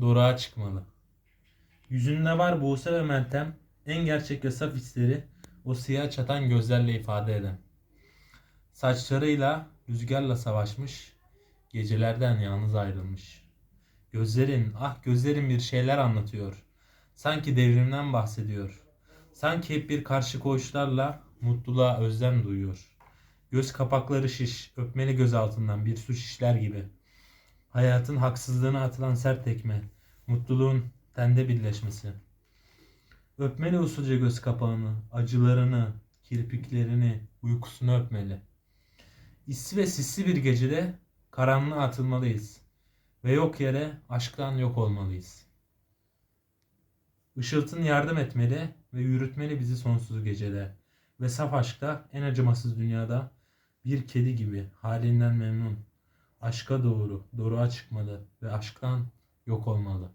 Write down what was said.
Doruğa çıkmalı. Yüzünde var Buse ve Meltem, en gerçek ve saf hisleri o siyah çatan gözlerle ifade eden. Saçlarıyla rüzgarla savaşmış, gecelerden yalnız ayrılmış. Gözlerin, ah gözlerin bir şeyler anlatıyor. Sanki devrimden bahsediyor. Sanki hep bir karşı koğuşlarla mutluluğa özlem duyuyor. Göz kapakları şiş, öpmeli göz altından bir su şişler gibi. Hayatın haksızlığına atılan sert tekme, mutluluğun tende birleşmesi. Öpmeli usulca göz kapağını, acılarını, kirpiklerini, uykusunu öpmeli. İssi ve sisli bir gecede karanlığa atılmalıyız ve yok yere aşktan yok olmalıyız. Işıltın yardım etmeli ve yürütmeli bizi sonsuz gecede ve saf aşkta en acımasız dünyada bir kedi gibi halinden memnun. Aşka doğru, doruğa çıkmalı ve aşktan yok olmalı.